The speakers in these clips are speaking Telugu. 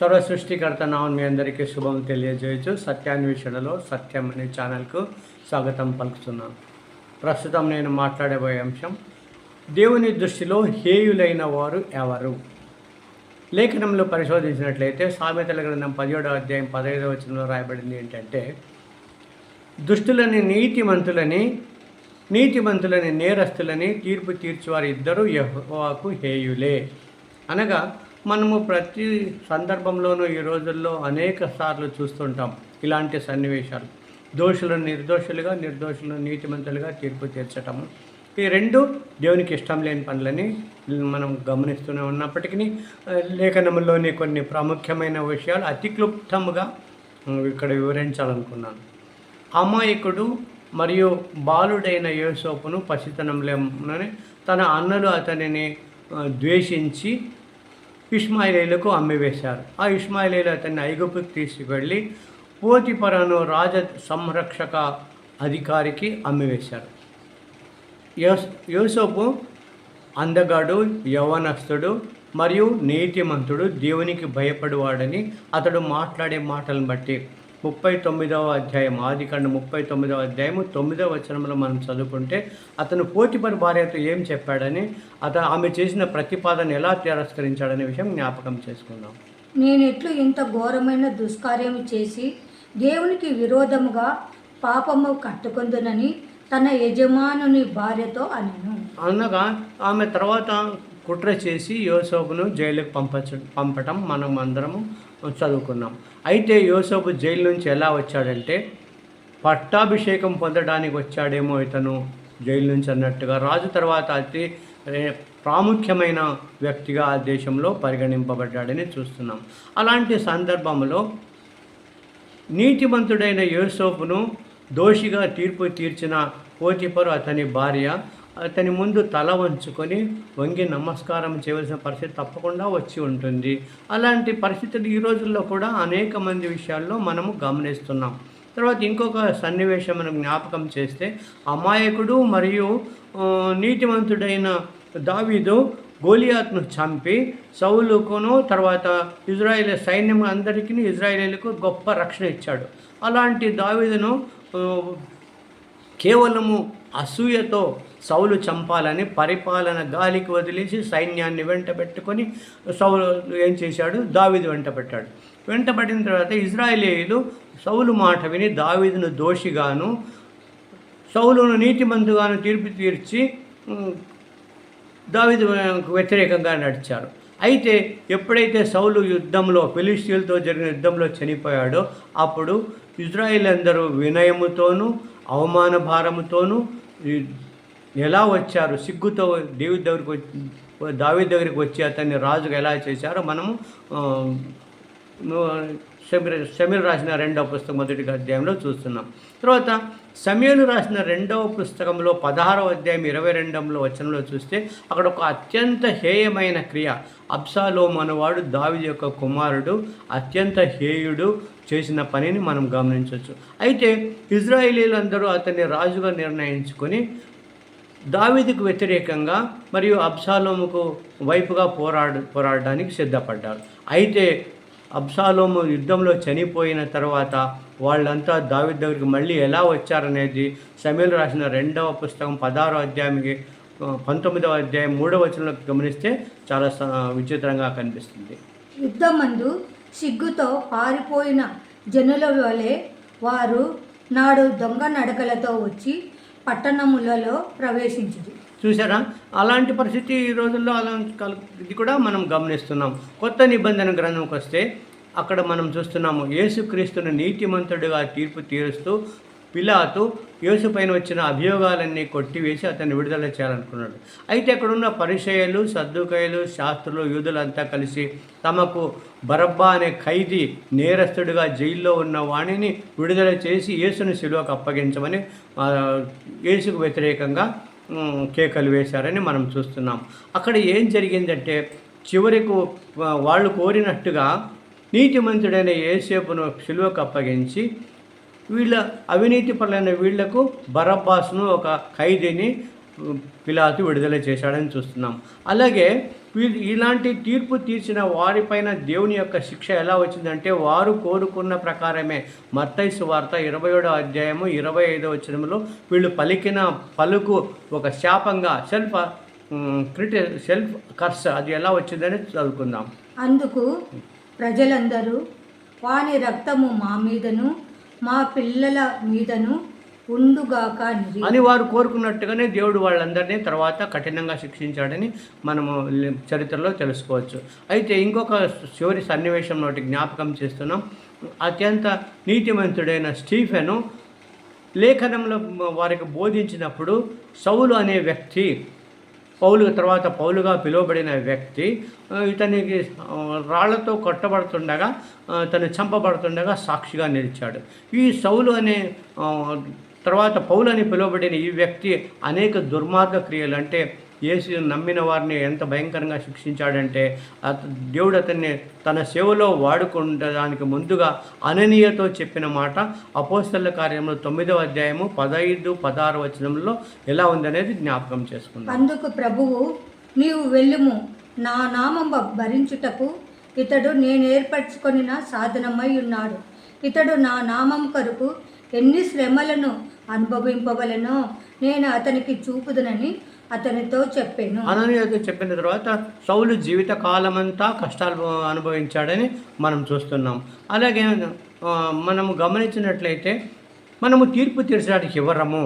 సర్వ సృష్టికర్త నామం మీ అందరికీ శుభం తెలియజేయచ్చు. సత్యాన్వేషణలో సత్యం అనే ఛానల్కు స్వాగతం పలుకుతున్నాను. ప్రస్తుతం నేను మాట్లాడబోయే అంశం దేవుని దృష్టిలో హేయులైన వారు ఎవరు? లేఖనంలో పరిశోధించినట్లయితే సామెతల గ్రంథం పదిహేడో అధ్యాయం పదహైదవ వచనంలో రాయబడింది ఏంటంటే దుష్టులని నీతిమంతులని నీతిమంతులని నేరస్తులని తీర్పు తీర్చువారు ఇద్దరు యెహోవాకు హేయులే. అనగా మనము ప్రతి సందర్భంలోనూ ఈ రోజుల్లో అనేక సార్లు చూస్తుంటాం ఇలాంటి సన్నివేశాలు. దోషులను నిర్దోషులుగా నిర్దోషులను నీతిమంతులుగా తీర్పు తీర్చటము. ఈ రెండు దేవునికి ఇష్టం లేని పనులని మనం గమనిస్తూనే ఉన్నప్పటికీ లేఖనంలోని కొన్ని ప్రాముఖ్యమైన విషయాలు అతి క్లుప్తంగా ఇక్కడ వివరించాలనుకున్నాను. అమాయకుడు మరియు బాలుడైన యోసోపును పసితనంలోనే తన అన్నలు అతనిని ద్వేషించి ఇష్మాయిలీలకు అమ్మివేశారు. ఆ ఇష్మాయిలీలు అతన్ని ఐగుప్తుకు తీసుకువెళ్ళి పోతిపరను రాజ సంరక్షక అధికారికి అమ్మివేశారు. యోస్ యోసోపు అందగాడు యవనస్తుడు మరియు నీతిమంతుడు దేవునికి భయపడేవాడని అతడు మాట్లాడే మాటలను బట్టి ముప్పై తొమ్మిదవ అధ్యాయం ఆదికాండ ముప్పై తొమ్మిదవ అధ్యాయము తొమ్మిదవ వచనంలో మనం చదువుకుంటే అతను పోతిపని భార్యతో ఏం చెప్పాడని అతను ఆమె చేసిన ప్రతిపాదన ఎలా తిరస్కరించాడనే విషయం జ్ఞాపకం చేసుకుందాం. నేనెట్లు ఇంత ఘోరమైన దుష్కార్యము చేసి దేవునికి విరోధముగా పాపము కట్టుకొందునని తన యజమానుని భార్యతో అనెను. అనగా ఆమె తర్వాత కుట్ర చేసి యోసోపును జైలుకు పంపచ పంపటం మనం అందరము చదువుకున్నాం. అయితే యోసోపు జైలు నుంచి ఎలా వచ్చాడంటే పట్టాభిషేకం పొందడానికి వచ్చాడేమో ఇతను జైలు నుంచి అన్నట్టుగా. రాజు తర్వాత అతి ప్రాముఖ్యమైన వ్యక్తిగా ఆ దేశంలో పరిగణింపబడ్డాడని చూస్తున్నాం. అలాంటి సందర్భంలో నీతిమంతుడైన యోసోపును దోషిగా తీర్పు తీర్చిన పోతిపరు అతని భార్య అతని ముందు తల వంచుకొని వంగి నమస్కారం చేయవలసిన పరిస్థితి తప్పకుండా వచ్చి ఉంటుంది. అలాంటి పరిస్థితులు ఈ రోజుల్లో కూడా అనేక మంది విషయాల్లో మనము గమనిస్తున్నాం. తర్వాత ఇంకొక సన్నివేశం మనం జ్ఞాపకం చేస్తే అమాయకుడు మరియు ఆ, నీతిమంతుడైన దావీదు గోలియాత్ను చంపి సౌలుకును తర్వాత ఇజ్రాయేల్ సైన్యం అందరికీ ఇజ్రాయేలీలకు గొప్ప రక్షణ ఇచ్చాడు. అలాంటి దావీదును కేవలము అసూయతో సౌలు చంపాలని పరిపాలన గాలికి వదిలేసి సైన్యాన్ని వెంట పెట్టుకొని సౌలు ఏం చేశాడు? దావీదు వెంట పెట్టాడు. వెంటబడిన తర్వాత ఇజ్రాయేలీలు సౌలు మాట విని దావీదును దోషిగాను సౌలును నీతిమంతుగాను తీర్పు తీర్చి దావీదు వ్యతిరేకంగా నడిచారు. అయితే ఎప్పుడైతే సౌలు యుద్ధంలో ఫిలిస్తీన్లతో జరిగిన యుద్ధంలో చనిపోయాడో అప్పుడు ఇజ్రాయిల్ అందరూ వినయముతోనూ అవమాన భారముతోనూ ఎలా వచ్చారు? సిగ్గుతో దేవి దగ్గరికి వచ్చి దావి దగ్గరికి వచ్చి అతన్ని రాజుగా ఎలా చేశారో మనము ఆ, సమీర్ రాసిన రెండవ పుస్తకం మొదటి అధ్యాయంలో చూస్తున్నాం. తర్వాత సమీలు రాసిన రెండవ పుస్తకంలో పదహారవ అధ్యాయం ఇరవై రెండులో వచనంలో చూస్తే అక్కడ ఒక అత్యంత హేయమైన క్రియ. అబ్సాలోం మనవాడు దావిది యొక్క కుమారుడు అత్యంత హేయుడు చేసిన పనిని మనం గమనించవచ్చు. అయితే ఇజ్రాయేలీలందరూ అతన్ని రాజుగా నిర్ణయించుకొని దావీదుకు వ్యతిరేకంగా మరియు అబ్సాలోముకు వైపుగా పోరాడు పోరాడడానికి సిద్ధపడ్డారు. అయితే అబ్సాలోము యుద్ధంలో చనిపోయిన తర్వాత వాళ్ళంతా దావి దగ్గరికి మళ్ళీ ఎలా వచ్చారనేది సమీలు రాసిన రెండవ పుస్తకం పదహారో అధ్యాయంకి పంతొమ్మిదవ అధ్యాయం మూడవ వచనంలో గమనిస్తే చాలా స- విచిత్రంగా కనిపిస్తుంది. యుద్ధమందు సిగ్గుతో పారిపోయిన జనుల వలె వారు నాడు దొంగ నడకలతో వచ్చి పట్టణములలో ప్రవేశించింది చూసారా అలాంటి పరిస్థితి ఈ రోజుల్లో అలా కల- ఇది కూడా మనం గమనిస్తున్నాం. కొత్త నిబంధన గ్రంథంకి వస్తే అక్కడ మనం చూస్తున్నాము యేసుక్రీస్తును నీతిమంతుడిగా తీర్పు తీరుస్తూ పిలాతు యేసు పైన వచ్చిన అభియోగాలన్నీ కొట్టివేసి అతన్ని విడుదల చేయాలనుకున్నాడు. అయితే అక్కడున్న పరిచయలు సర్దుకాయలు శాస్త్రులు యూదులంతా కలిసి తమకు బరబ్బా అనే ఖైదీ నేరస్తుడిగా జైల్లో ఉన్న వాణిని విడుదల చేసి యేసును శిలువకు అప్పగించమని యేసుకు వ్యతిరేకంగా కేకలు వేశారని మనం చూస్తున్నాం. అక్కడ ఏం జరిగిందంటే చివరికు వాళ్ళు కోరినట్టుగా నీతిమంతుడైన ఏసేపును సిలువకు అప్పగించి వీళ్ళ అవినీతి పరులైన వీళ్ళకు బరబ్బాస్ను ఒక ఖైదీని పిలాతు విడుదల చేశాడని చూస్తున్నాం. అలాగే ఇలాంటి తీర్పు తీర్చిన వారిపైన దేవుని యొక్క శిక్ష ఎలా వచ్చిందంటే వారు కోరుకున్న ప్రకారమే. మత్తైసు వార్త ఇరవై ఏడో అధ్యాయము ఇరవై ఐదో వచనంలో వీళ్ళు పలికిన పలుకు ఒక శాపంగా సెల్ఫ్ క్రిటి సెల్ఫ్ కర్స్ అది ఎలా వచ్చిందని చదువుకుందాం. అందుకు ప్రజలందరూ వాని రక్తము మా మీదను మా పిల్లల మీదను ఉండుగాక అని వారు కోరుకున్నట్టుగానే దేవుడు వాళ్ళందరినీ తర్వాత కఠినంగా శిక్షించాడని మనము చరిత్రలో తెలుసుకోవచ్చు. అయితే ఇంకొక చివరి సన్నివేశం నోటి జ్ఞాపకం చేస్తున్నాం. అత్యంత నీతిమంతుడైన స్టీఫెను లేఖనంలో వారికి బోధించినప్పుడు సౌలు అనే వ్యక్తి పౌలు తర్వాత పౌలుగా పిలువబడిన వ్యక్తి ఇతనికి రాళ్ళతో కొట్టబడుతుండగా తను చంపబడుతుండగా సాక్షిగా నిలిచాడు. ఈ సౌలు అనే తర్వాత పౌలని పిలువబడిన ఈ వ్యక్తి అనేక దుర్మార్గ క్రియలు అంటే యేసు నమ్మిన వారిని ఎంత భయంకరంగా శిక్షించాడంటే అత దేవుడు అతన్ని తన సేవలో వాడుకుండడానికి ముందుగా అననీయతో చెప్పిన మాట అపోస్తల కార్యంలో తొమ్మిదవ అధ్యాయము పదహైదు పదహారు వచనంలో ఎలా ఉందనేది జ్ఞాపకం చేసుకుందాం. అందుకు ప్రభువు నీవు వెళ్ళుము. నా నామం భరించుటకు ఇతడు నేను ఏర్పరచుకొనిన సాధనమై ఉన్నాడు. ఇతడు నా నామం కొరకు ఎన్ని శ్రమలను అనుభవింపవలను. నేను అతనికి చూపుదునని అతనితో చెప్పాను. అననీయతో చెప్పిన తర్వాత సౌలు జీవిత కాలమంతా కష్టాలు అనుభవించాడని మనం చూస్తున్నాం. అలాగే మనము గమనించినట్లయితే మనము తీర్పు తీర్చడానికి ఇవ్వరము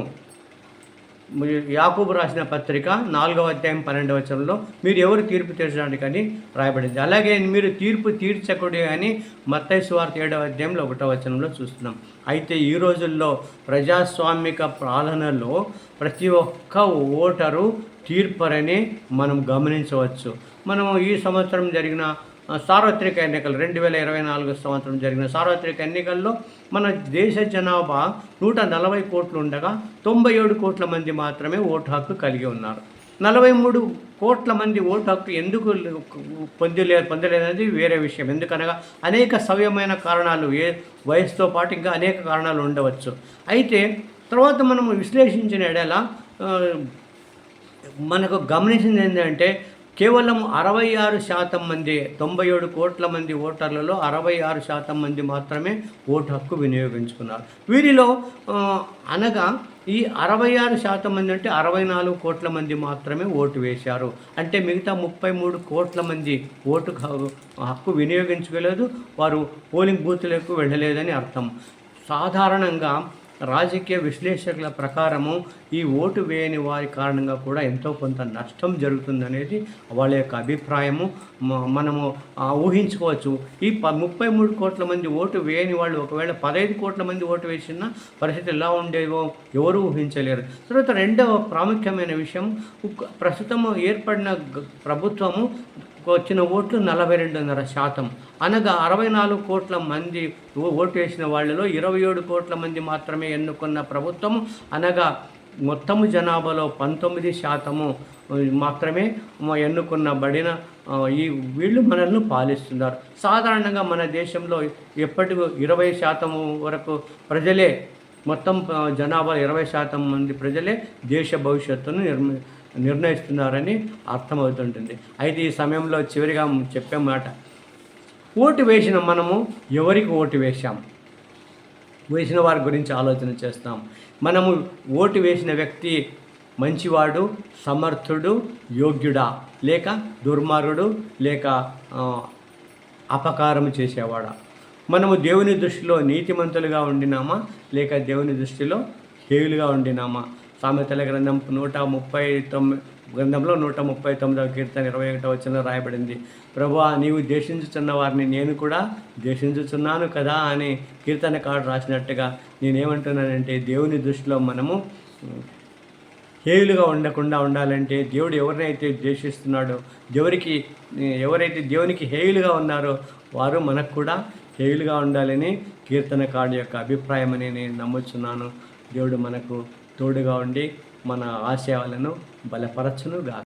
యాకూబు రాసిన పత్రిక నాలుగవ అధ్యాయం పన్నెండవ వచనంలో మీరు ఎవరు తీర్పు తీర్చడానికి అని రాయబడింది. అలాగే మీరు తీర్పు తీర్చకూడదు అని మత్తయ్య సువార్త ఏడవ అధ్యాయంలో ఒకటో వచనంలో చూస్తున్నాం. అయితే ఈ రోజుల్లో ప్రజాస్వామిక పాలనలో ప్రతి ఒక్క ఓటరు తీర్పరని మనం గమనించవచ్చు. మనం ఈ సంవత్సరం జరిగిన సార్వత్రిక ఎన్నికలు రెండు వేల ఇరవై నాలుగు సంవత్సరం జరిగిన సార్వత్రిక ఎన్నికల్లో మన దేశ జనాభా నూట నలభై కోట్లు ఉండగా తొంభై ఏడు కోట్ల మంది మాత్రమే ఓటు హక్కు కలిగి ఉన్నారు. నలభై మూడు కోట్ల మంది ఓటు హక్కు ఎందుకు పొందలే పొందలేదనేది వేరే విషయం. ఎందుకనగా అనేక సవ్యమైన కారణాలు ఏ వయసుతో పాటు ఇంకా అనేక కారణాలు ఉండవచ్చు. అయితే తర్వాత మనము విశ్లేషించిన ఎడల మనకు గమనించింది ఏంటంటే కేవలం అరవై ఆరు శాతం మంది తొంభై ఏడు కోట్ల మంది ఓటర్లలో అరవై ఆరు శాతం మంది మాత్రమే ఓటు హక్కు వినియోగించుకున్నారు. వీరిలో అనగా ఈ అరవై ఆరు శాతం మంది అంటే అరవై నాలుగు కోట్ల మంది మాత్రమే ఓటు వేశారు. అంటే మిగతా ముప్పై మూడు కోట్ల మంది ఓటు హక్కు- హక్కు వినియోగించుకోలేదు వారు పోలింగ్ బూత్లకు వెళ్ళలేదని అర్థం. సాధారణంగా రాజకీయ విశ్లేషకుల ప్రకారము ఈ ఓటు వేయని వారి కారణంగా కూడా ఎంతో కొంత నష్టం జరుగుతుందనేది వాళ్ళ యొక్క అభిప్రాయము. మనము ఊహించుకోవచ్చు. ఈ ప ముప్పై మూడు కోట్ల మంది ఓటు వేయని వాళ్ళు ఒకవేళ పదహైదు కోట్ల మంది ఓటు వేసిన పరిస్థితి ఎలా ఉండేవో ఎవరు ఊహించలేరు. తర్వాత రెండవ ప్రాముఖ్యమైన విషయం ప్రస్తుతం ఏర్పడిన ప్రభుత్వము వచ్చిన ఓట్లు నలభై రెండున్నర శాతం. అనగా అరవై నాలుగు కోట్ల మంది ఓటు వేసిన వాళ్ళలో ఇరవై ఏడు కోట్ల మంది మాత్రమే ఎన్నుకున్న ప్రభుత్వం అనగా మొత్తము జనాభాలో పంతొమ్మిది శాతము మాత్రమే ఎన్నుకున్నబడిన ఎన్నుకున్న బడిన ఈ వీళ్ళు మనల్ని పాలిస్తున్నారు. సాధారణంగా మన దేశంలో ఎప్పటి ఇరవై శాతం వరకు ప్రజలే మొత్తం జనాభా ఇరవై శాతం మంది ప్రజలే దేశ భవిష్యత్తును నిర్మి నిర్ణయిస్తున్నారని అర్థమవుతుంటుంది. అయితే ఈ సమయంలో చివరిగా చెప్పే మాట ఓటు వేసిన మనము ఎవరికి ఓటు వేశాం? వేసిన వారి గురించి ఆలోచన చేస్తాం. మనము ఓటు వేసిన వ్యక్తి మంచివాడు సమర్థుడు యోగ్యుడా లేక దుర్మార్గుడు లేక అపకారం చేసేవాడా? మనము దేవుని దృష్టిలో నీతిమంతులుగా ఉండినామా? లేక దేవుని దృష్టిలో హేయులుగా ఉండినామా? సామెతల గ్రంథం నూట ముప్పై తొమ్మిది గ్రంథంలో నూట ముప్పై తొమ్మిదవ కీర్తన ఇరవై ఒకటో వచ్చిన రాయబడింది. ప్రభు నీవు దేశించుచున్న వారిని నేను కూడా దేశించుచున్నాను కదా అని కీర్తనకారుడు రాసినట్టుగా నేనేమంటున్నానంటే దేవుని దృష్టిలో మనము హేయులుగా ఉండకుండా ఉండాలంటే దేవుడు ఎవరినైతే ద్వేషిస్తున్నాడో దేవుడికి ఎవరైతే దేవునికి హేయులుగా ఉన్నారో వారు మనకు కూడా హేయులుగా ఉండాలని కీర్తనకారుడు యొక్క అభిప్రాయం అని నేను నమ్ముచున్నాను. దేవుడు మనకు తోడుగా ఉండి మన ఆశయాలను బలపరచునుగా